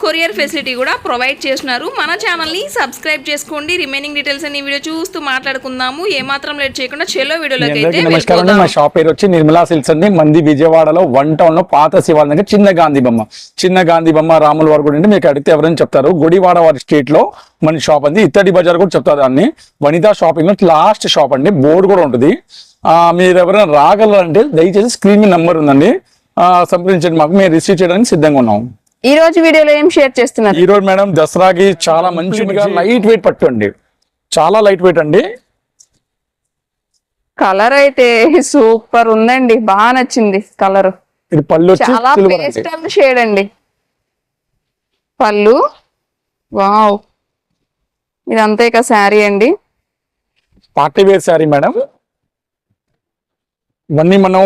Courier facility కూడా provide చేస్తున్నారు. మన ఛానల్ని సబ్స్క్రైబ్ చేసుకోండి. రిమైనింగ్ డీటెయిల్స్ అన్ని వీడియో చూస్తూ మాట్లాడుకుందాము. ఏమాత్రం లేట్ చేయకుండా చెలో వీడియోలోకి అయితే నమస్కారం. మా. షాప్ పేరు వచ్చి నిర్మలా సిల్క్స్ అండి. మంది విజయవాడలో వన్ టౌన్లో పాత శివాలయం దగ్గర చిన్న గాంధీ బొమ్మ. చిన్న గాంధీ బొమ్మ రాముల వారి గుడి అండి మీకు అడిగితే ఎవరైనా చెప్తారు. గుడివాడ వారి స్ట్రీట్లో మన షాప్ అండి. ఇత్తడి బజార్ కూడా చెప్తారు దాన్ని. వనితా షాపింగ్లో లాస్ట్ షాప్ అండి. బోర్డు కూడా ఉంటుంది. ఆ, మీరు ఎవరైనా రాగలరంటే దయచేసి స్క్రీన్ మీద నంబర్ ఉందండి. ఆ, సంప్రదించండి మాకు. మేము రిసీవ్ చేయడానికి సిద్ధంగా ఉన్నాం. ఈ రోజు వీడియోలో ఏం షేర్ చేస్తున్నారు? ఈ రోజు మేడం దసరాకి చాలా మంచిగా లైట్ వెయిట్ పట్టు అండి. చాలా లైట్ వెయిట్ అండి. కలర్ అయితే సూపర్ ఉందండి. బాగా నచ్చింది కలర్. ఇది పళ్ళు చాలా పేస్టల్ షేడ్ అండి. పళ్ళు. వావ్. ఇదంతా ఇక శారీ అండి. Party wear sari madam. ఇవన్నీ మనం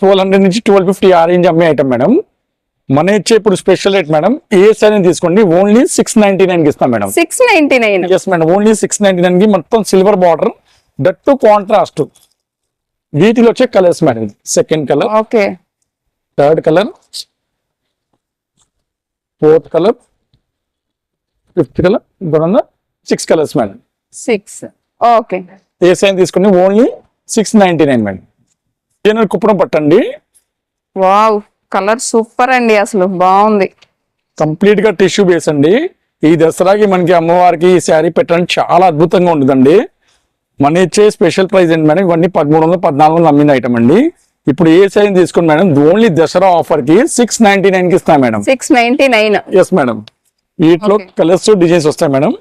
ట్వెల్వ్ హండ్రెడ్ నుంచి ట్వెల్వ్ ఫిఫ్టీ ఆ రేంజ్ అమ్మే ఐటమ్ మేడం. మన ఇచ్చే ఇప్పుడు స్పెషల్ రేట్ మేడం ఏ శారీ తీసుకోండి. ఓన్లీ సిక్స్ నైన్టీ నైన్కి ఇస్తాం madam six ninety nine yes madam only six ninety నైన్కి మొత్తం silver border that to contrast వీటిలో వచ్చే colours madam second colour okay. Third colour fourth colour fifth colour ఇంకొక six colours madam six okay. ఏ sign తీసుకుని only six ninety nine madam Kuppadam పట్టండి. Wow colour super అండి అసలు బాగుంది. కంప్లీట్గా టిష్యూ బేస్ అండి. ఈ దసరాకి మనకి అమ్మవారికి ఈ శారీ పెట్టడానికి చాలా అద్భుతంగా ఉంటుందండి. మన ఇచ్చే స్పెషల్ ప్రైస్ ఏంటి మేడం? ఇవన్నీ పదమూడు వందలు పద్నాలుగు వందలు అమ్మిన ఐటమ్ అండి. ఇప్పుడు ఏ సైజ్ తీసుకుని మేడం? ఓన్లీ దసరా ఆఫర్కి సిక్స్ నైన్టీ నైన్కి ఇస్తాం madam. Six ninety nine yes madam. వీటిలో. కలర్స్ డిజైన్స్ వస్తాయి madam.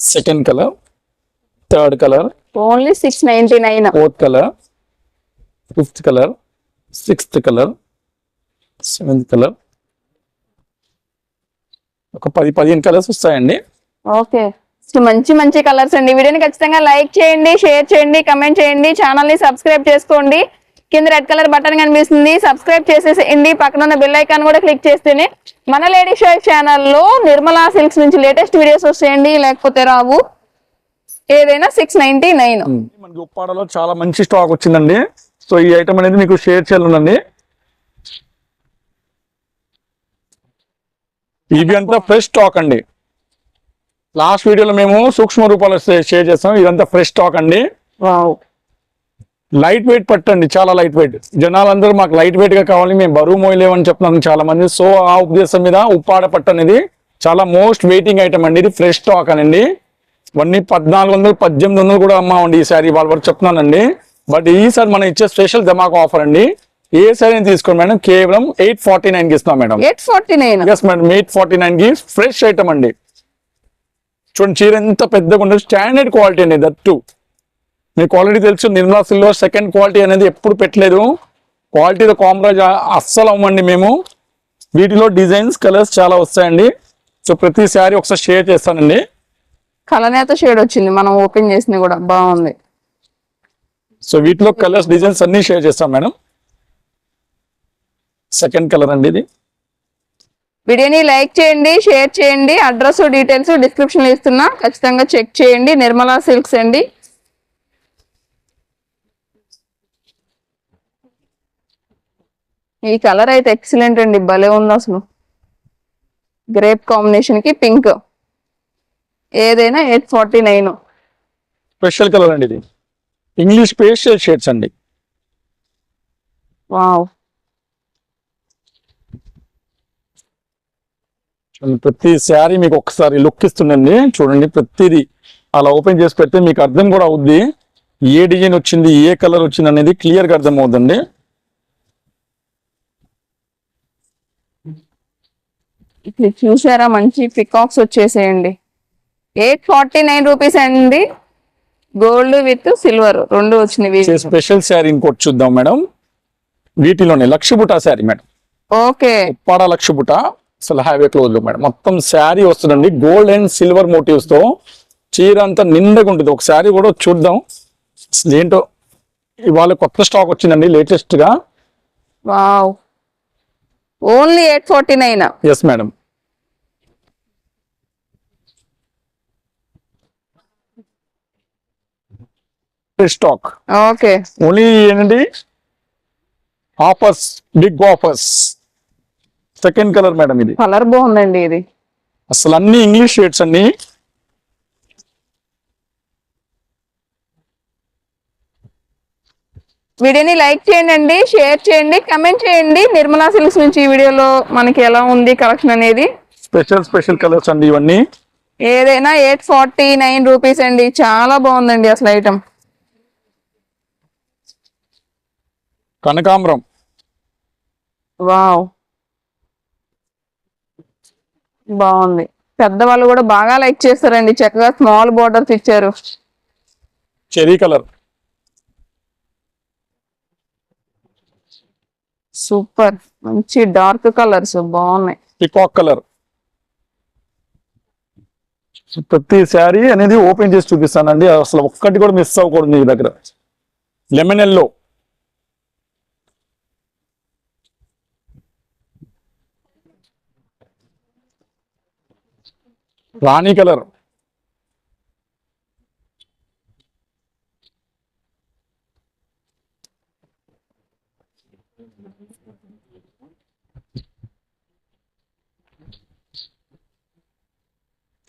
Second colour third colour only six ninety nine fourth colour fifth colour sixth colour seventh colour ఒక పది పదిహేను కలర్స్ వస్తాయండి. ఓకే మంచి మంచి కలర్స్ అండి. వీడియోని ఖచ్చితంగా లైక్ చేయండి షేర్ చేయండి కమెంట్ చేయండి. ఛానల్ని సబ్స్క్రైబ్ చేసుకోండి. కింద రెడ్ కలర్ బటన్ కనిపిస్తుంది. సబ్స్క్రైబ్ చేసేసేయండి. పక్కన ఉన్న బెల్ ఐకాన్ కూడా క్లిక్ చేస్తేనే మన లేడీ షో ఛానల్లో నిర్మలా సిల్క్స్ నుంచి లేటెస్ట్ వీడియోస్ వస్తాయండి. లేకపోతే రావు. ఏదైనా సిక్స్ నైన్టీ నైన్ మనకి ఉప్పాడలో చాలా మంచి స్టాక్ వచ్చిందండి. సో ఈ ఐటమ్ అనేది మీకు షేర్ చేయాలండి ఇవి అంతా ఫ్రెష్ స్టాక్ అండి. లాస్ట్ వీడియోలో మేము సూక్ష్మ రూపాలు షేర్ చేస్తాం. ఇదంతా ఫ్రెష్ స్టాక్ అండి. లైట్ వెయిట్ పట్టండి చాలా లైట్ వెయిట్ జనాలందరూ మాకు లైట్ వెయిట్గా కావాలి. మేము బరువు మోయలేమని చెప్తున్నాను చాలా మంది సో ఆ ఉద్దేశం మీద ఉప్పాడ పట్టు అనేది చాలా మోస్ట్ వెయిటింగ్ ఐటమ్ అండి. ఇది ఫ్రెష్ స్టాక్ అనండి. ఇవన్నీ పద్నాలుగు వందలు పద్దెనిమిది వందలు కూడా అమ్మామండి ఈ సారీ వాళ్ళ వరకు చెప్తున్నానండి. బట్ ఈసారి మనం ఇచ్చే స్పెషల్ ధమాకా ఆఫర్ అండి. ఏ సారీ తీసుకోండి మేడం? కేవలం ఎయిట్ ఫార్టీ నైన్కి ఇస్తాం madam. Eight forty nine. Yes madam. Eight forty నైన్కి ఫ్రెష్ ఐటమ్ అండి. చూడండి చీర ఎంత పెద్దగా ఉంటుంది స్టాండర్డ్ క్వాలిటీ అండి దట్ టూ మీకు ఆల్రెడీ తెలుసు నిర్మలా సిల్వర్ సెకండ్ క్వాలిటీ అనేది ఎప్పుడు పెట్టలేదు. క్వాలిటీలో కాంప్రమైజ్ అస్సలు అవ్వండి మేము. వీటిలో డిజైన్స్ కలర్స్ చాలా వస్తాయండి. సో ప్రతి శారీ ఒకసారి షేర్ చేస్తానండి. కలనేత షేడ్ వచ్చింది. మనం ఓపెన్ చేసింది కూడా బాగుంది. సో వీటిలో కలర్స్ డిజైన్స్ అన్ని షేర్ చేస్తాం మేడం. సెకండ్ కలర్ అండి ఇది. వీడియోని లైక్ చేయండి షేర్ చేయండి. అడ్రస్ డీటెయిల్స్ డిస్క్రిప్షన్లో ఇస్తున్నా. ఖచ్చితంగా చెక్ చేయండి. నిర్మలా సిల్క్స్ అండి. ఈ కలర్ అయితే ఎక్సలెంట్ అండి. భలే ఉంది అసలు. గ్రేప్ కాంబినేషన్కి పింక్. ఏదైనా eight forty nine. Special colour అండి ఇది. ఇంగ్లీష్ పేస్టల్ షేడ్స్ అండి. వావ్. ప్రతి శారీ మీకు ఒకసారి లుక్ ఇస్తుందండి. చూడండి ప్రతిదీ అలా ఓపెన్ చేసి పెడితే మీకు అర్థం కూడా అవుద్ది. ఏ డిజైన్ వచ్చింది ఏ కలర్ వచ్చింది అనేది క్లియర్గా అర్థం అవుతుందండి ఇట్లా చూసారా మంచి పికాక్స్ వచ్చేసేయండి. ఎయిట్ ఫార్టీ నైన్ రూపీస్ అండి. గోల్డ్ విత్ సిల్వర్ రెండు వచ్చినాయి స్పెషల్ శారీ ఇంకోటి చూద్దాం మేడం. వీటిలోనే లక్షబుటా శారీ మేడం. ఓకే. ఉప్పాడ లక్షబుట అసలు హైవే క్లోజ్లో మేడం. మొత్తం శారీ వస్తుందండి. గోల్డ్ అండ్ సిల్వర్ మోటివ్స్తో చీర అంతా నిండగా ఉంటుంది. ఒక శారీ కూడా చూద్దాం. ఏంటో ఇవాళ కొత్త స్టాక్ వచ్చిందండి లేటెస్ట్గా only eight forty nine? Yes madam stock okay only ఏంటండి offers big offers second colour madam ఇది. కలర్ బాగుందండి ఇది. అసలు అన్ని ఇంగ్లీష్ షేడ్స్ అన్ని. వీడియోని లైక్ చేయండి షేర్ చేయండి కమెంట్ చేయండి. నిర్మలా సిల్క్స్ నుంచి ఈ వీడియోలో మనకి ఎలా ఉంది కలెక్షన్ అనేది? స్పెషల్ స్పెషల్ కలర్స్ అండి ఇవన్నీ. ఏదైనా ఎయిట్ ఫార్టీ నైన్ రూపీస్ అండి. చాలా బాగుందండి అసలు ఐటమ్ కనకాంబరం. వావ్. బాగుంది. పెద్దవాళ్ళు కూడా బాగా లైక్ చేస్తారండి. చక్కగా స్మాల్ బోర్డర్స్ ఇచ్చారు. Cherry colour. సూపర్. మంచి డార్క్ కలర్స్. బాగున్నాయి. Peacock colour. ప్రతి శారీ అనేది ఓపెన్ చేసి చూపిస్తానండి. అసలు ఒక్కటి కూడా మిస్ అవ్వకూడదు మీ దగ్గర. Lemon yellow. రాణి కలర్.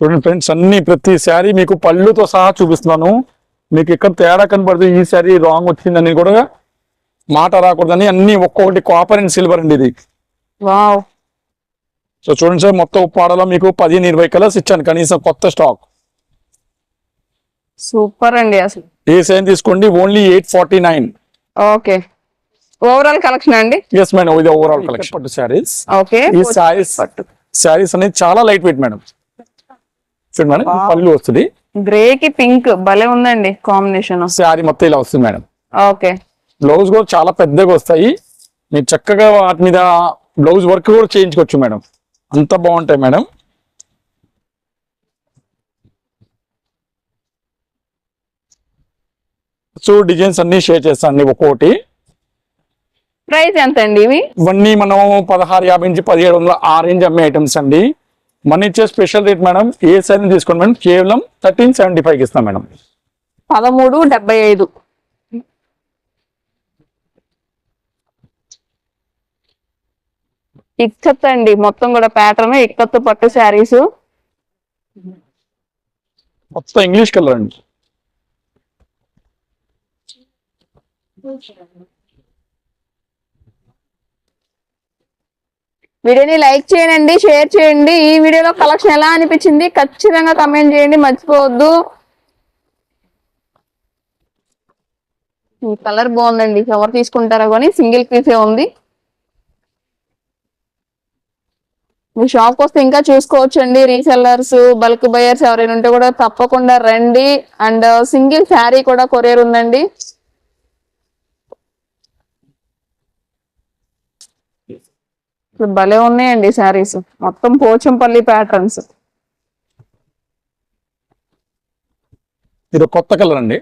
చూడండి ఫ్రెండ్స్ అన్ని ప్రతి శారీ మీకు పళ్ళుతో సహా చూపిస్తున్నాను. మీకు ఎక్కడ తేడా కనపడుతుంది ఈ శారీ రాంగ్ వచ్చిందని కూడా మాట రాకూడదని అన్ని ఒక్కొక్కటి కాపర్ అండ్ సిల్వర్ అండి ఇది. వావ్. సో చూడండి సార్ మొత్తం ఉప్పాడలో మీకు పదిహేను ఇరవై కలర్స్ ఇచ్చాను. కనీసం కొత్త స్టాక్. సూపర్ అండి అసలు. ఏ సైన్ తీసుకోండి. Only eight forty nine okay. Overall collection అండి? ఎస్ మేడం ఇది ఓవరాల్ కలెక్షన్ పట్టు శారీస్ ఓకే. ఈ శారీస్ శారీస్ అనేది చాలా లైట్ వెయిట్ మేడం చూడండి మేడం పళ్ళు వస్తుంది. గ్రే కి పింక్ భలే ఉందండి కాంబినేషన్ శారీ మొత్తం ఇలా వస్తుంది మేడం ఓకే. బ్లౌజ్ కూడా చాలా పెద్దగా వస్తాయి. మీరు చక్కగా వాటి మీద బ్లౌజ్ వర్క్ కూడా చేయించుకోవచ్చు మేడం అంత బాగుంటాయి మేడం. సో డిజైన్స్ అన్ని షేర్ చేస్తాను అండి ఒక్కొక్కటి ప్రైస్ ఎంత అండి ఇవి? ఇవన్నీ మనం పదహారు యాభై నుంచి పదిహేడు వందల ఆ రేంజ్ అమ్మే ఐటమ్స్ అండి. మన ఇచ్చే స్పెషల్ రేట్ మేడం ఏ సైజ్ తీసుకోండి మేడం కేవలం థర్టీన్ సెవెంటీ ఫైవ్కి ఇస్తాం మేడం. పదమూడు డెబ్బై ఐదు. ఇక్కత్ అండి. మొత్తం కూడా ప్యాటర్న్ ఇక్కత్ పట్టు శారీస్. మొత్తం ఇంగ్లీష్ కలర్ అండి. వీడియోని లైక్ చేయండి షేర్ చేయండి. ఈ వీడియోలో కలెక్షన్ ఎలా అనిపించింది ఖచ్చితంగా కమెంట్ చేయండి మర్చిపోవద్దు. ఈ కలర్ బాగుందండి. ఎవరు తీసుకుంటారో కానీ సింగిల్ పీసే ఉంది. మీ షాప్ వస్తే ఇంకా చూసుకోవచ్చండి. రీసెల్లర్స్ బల్క్ బయర్స్ ఎవరైనా ఉంటే కూడా తప్పకుండా రండి. అండ్ సింగిల్ శారీ కూడా కొరియర్ ఉందండి. భలే ఉన్నాయండి శారీస్. మొత్తం పోచంపల్లి ప్యాటర్న్స్ ఇది కొత్త కలర్ అండి.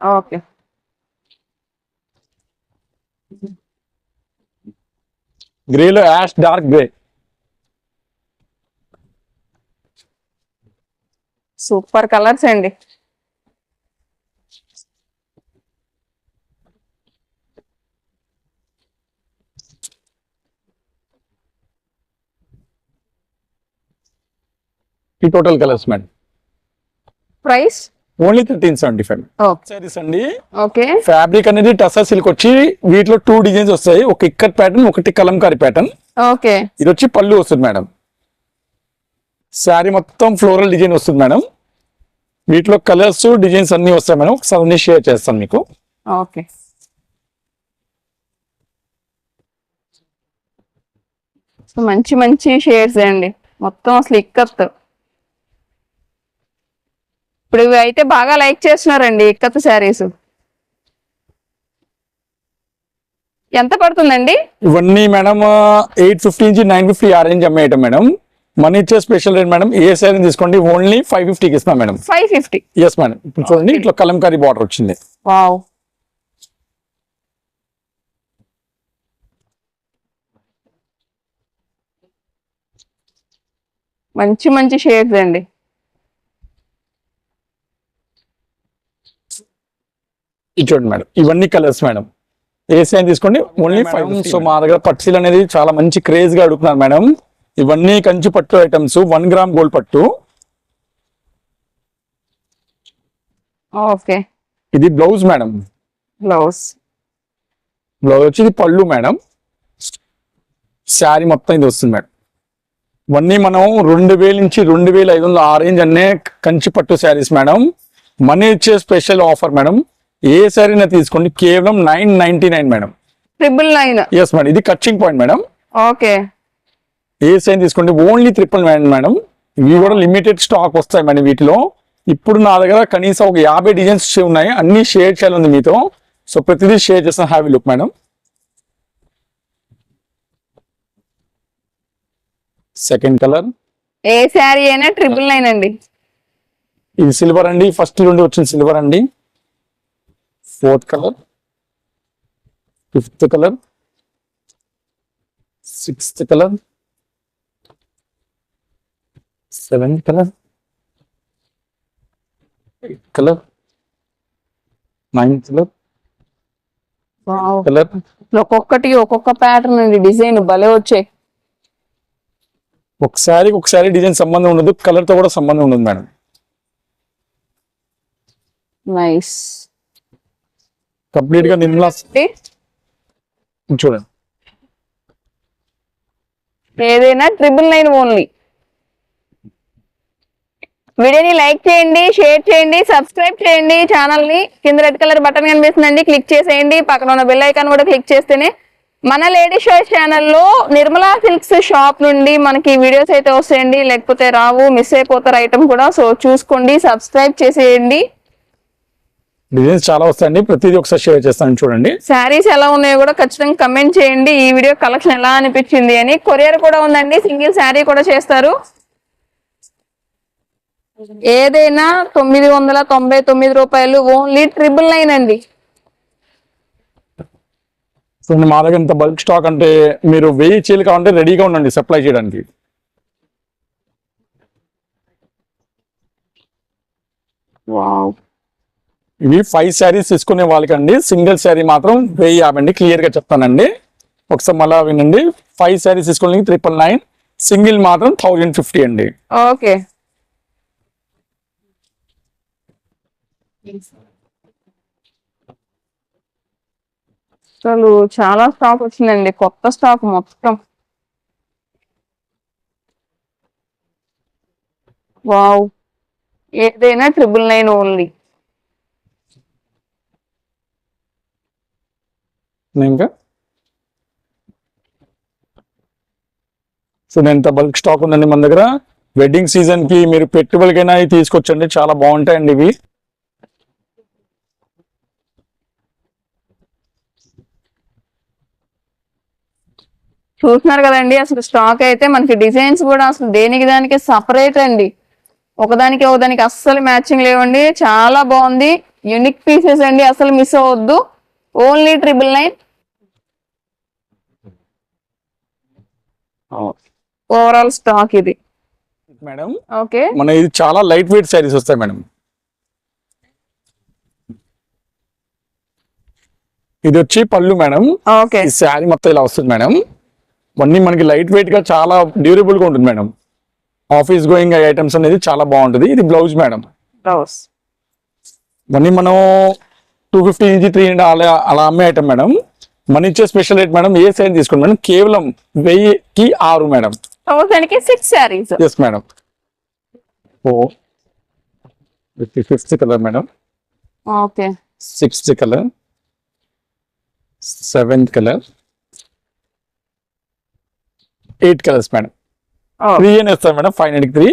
Okay. గ్రేలో ash dark grey super colours అండి. ఈ total colours madam price only thirteen seventy five okay saris అండి. ఓకే ఫ్యాబ్రిక్ అనేది టసర్ సిల్క్ వచ్చి వీటిలో టూ డిజైన్స్ వస్తాయి. ఒక ఇక్కట్ ప్యాటర్న్ ఒకటి కలంకారీ ప్యాటర్న్ ఓకే ఇది వచ్చి పళ్ళు వస్తుంది మేడం శారీ మొత్తం ఫ్లోరల్ డిజైన్ వస్తుంది మేడం వీటిలో కలర్స్ డిజైన్స్ అన్ని వస్తాయి మేడం. ఒకసారి అన్ని షేర్ చేస్తాను మీకు. ఓకే. మంచి మంచి షేడ్స్ అండి. మొత్తం అసలు ఇక్కత్. ఇప్పుడు ఇవి అయితే బాగా లైక్ చేస్తున్నారండి ఇక్కత్ శారీస్. ఎంత పడుతుందండి? ఇవన్నీ మేడం ఎయిట్ ఫిఫ్టీ నుంచి నైన్ ఫిఫ్టీ ఆ రేంజ్ అమ్మేయటం మేడం. మన ఇచ్చే స్పెషల్ రేట్ మేడం ఏ సైజ్ తీసుకోండి ఓన్లీ ఫైవ్ ఫిఫ్టీకి ఇస్తాం madam five fifty yes madam ఇప్పుడు చూడండి ఇట్లా కలంకారీ బార్డర్ వచ్చింది. వావ్ మంచి మంచి షేడ్స్ అండి. ఇది చూడండి మేడం ఇవన్నీ కలర్స్ మేడం ఏ సైన్ తీసుకోండి ఓన్లీ ఫైవ్ సో మా దగ్గర పట్సీలు అనేది చాలా మంచి క్రేజ్గా అడుగుతున్నారు మేడం ఇవన్నీ కంచి పట్టు ఐటమ్స్ వన్ గ్రామ్ గోల్డ్ పట్టు. ఓకే ఇది బ్లౌజ్ మేడం బ్లౌజ్ బ్లౌజ్ వచ్చి ఇది పళ్ళు మేడం శారీ మొత్తం ఇది వస్తుంది మేడం ఇవన్నీ మనం రెండు వేల నుంచి రెండు వేల ఐదు వందల ఆ రేంజ్ అన్నే కంచి పట్టు శారీస్ మేడం మనీ ఇచ్చే స్పెషల్ ఆఫర్ మేడం ఏ శారీనా తీసుకోండి. కేవలం nine ninety nine madam triple nine yes madam ఇది కచ్చింగ్ పాయింట్ మేడం ఓకే ఏ సైన్ తీసుకోండి? ఓన్లీ ట్రిపుల్ నైన్ మేడం ఇవి కూడా లిమిటెడ్ స్టాక్ వస్తాయి మేడం వీటిలో. ఇప్పుడు నా దగ్గర కనీసం ఒక యాభై డిజైన్స్ ఉన్నాయి. అన్ని షేర్ చేయాలి మీతో. సో ప్రతిదీ షేర్ చేస్తాను. Heavy look madam second colour ఏ శారీ అయినా ట్రిపుల్ నైన్ అండి. ఇది సిల్వర్ అండి. ఫస్ట్ నుండి వచ్చిన సిల్వర్ అండి. Fourth colour fifth colour sixth colour seventh colour eighth colour ninth colour colour ఒక్కొక్కటి ఒక్కొక్క ప్యాటర్న్ అండి. డిజైన్ భలే వచ్చాయి. ఒకసారి ఒకసారి డిజైన్ సంబంధం ఉండదు. కలర్తో కూడా సంబంధం ఉండదు మేడం. నైస్ కంప్లీట్గా నిన్న చూడండి. ఏదైనా ట్రిపుల్ నైన్ ఓన్లీ వీడియోని లైక్ చేయండి షేర్ చేయండి సబ్స్క్రైబ్ చేయండి ఛానల్ని కింద రెడ్ కలర్ బటన్ కనిపిస్తుందండి క్లిక్ చేసేయండి. పక్కన ఉన్న బెల్ ఐకాన్ కూడా క్లిక్ చేస్తేనే మన లేడీ షో ఛానల్లో నిర్మలా సిల్క్స్ షాప్ నుండి మనకి వీడియోస్ అయితే వస్తాయండి. లేకపోతే రావు మిస్ అయిపోతారు ఐటమ్ కూడా. సో చూసుకోండి సబ్స్క్రైబ్ చేసేయండి. డిజైన్స్ చాలా వస్తాయండి. ప్రతిదీ ఒకసారి షేర్ చేస్తాను చూడండి. శారీస్ ఎలా ఉన్నాయో కూడా ఖచ్చితంగా కమెంట్ చేయండి. ఈ వీడియో కలెక్షన్ ఎలా అనిపించింది అని. కొరియర్ కూడా ఉందండి. సింగిల్ శారీ కూడా చేస్తారు. ఏదైనా తొమ్మిది వందల తొంభై తొమ్మిది రూపాయలు ఓన్లీ ట్రిపుల్ నైన్ అండి. సో మా దగ్గర ఇంత బల్క్ స్టాక్ అంటే మీరు వెయ్యి చీలు కావాలంటే రెడీగా ఉండండి సప్లై చేయడానికి. ఇవి ఫైవ్ శారీస్ తీసుకునే వాళ్ళకండి. సింగిల్ శారీ మాత్రం వెయ్యి యాభై అండి క్లియర్గా చెప్తానండి. ఒకసారి మళ్ళా వినండి. ఫైవ్ శారీస్ తీసుకోవడానికి ట్రిపుల్ నైన్ సింగిల్ మాత్రం థౌజండ్ ఫిఫ్టీ అండి. ఓకే. అసలు చాలా స్టాక్ వచ్చిందండి కొత్త స్టాక్ మొత్తం. వావ్. ఏదైనా ట్రిపుల్ నైన్ ఓన్లీ. ఇంకా? సో ఎంత బల్క్ స్టాక్ ఉందండి మన దగ్గర. వెడ్డింగ్ సీజన్కి మీరు పెట్టుబడికైనా తీసుకొచ్చండి చాలా బాగుంటాయండి ఇవి. చూస్తున్నారు కదండి అసలు స్టాక్ అయితే మనకి డిజైన్స్ కూడా అసలు దేనికి దానికి సపరేట్ అండి. ఒకదానికి ఒకదానికి అస్సలు మ్యాచింగ్ లేవండి. చాలా బాగుంది. యూనిక్ పీసెస్ అండి అసలు మిస్ అవ్వద్దు. Only triple nine overall stock ఇది. Madam okay. మన ఇది చాలా లైట్ వెయిట్ శారీస్ వస్తాయి మేడం. ఇది వచ్చి పళ్ళు మేడం. ఓకే. ఈ శారీ మొత్తం ఇలా వస్తుంది మేడం. ఇవన్నీ మనకి లైట్ వెయిట్గా చాలా డ్యూరబుల్గా ఉంటుంది మేడం. ఆఫీస్ గోయింగ్ ఐటమ్స్ అనేది చాలా బాగుంటుంది. ఇది బ్లౌజ్ మేడం. బ్లౌజ్ ఇవన్నీ మనం టూ ఫిఫ్టీ నుంచి త్రీ హండ్రెడ్ అలా అలా అమ్మే ఐటమ్ మేడం. మన ఇచ్చే స్పెషల్ రేట్ మేడం ఏ సైజ్ తీసుకోండి మేడం కేవలం వెయ్యికి ఆరు మేడం. థౌసండ్కి సిక్స్ శారీస్ ఎస్ మేడం. ఓ fifth colour madam. Okay sixth colour seventh colour eight colours madam. Three అని వస్తారు మేడం? Five hundred three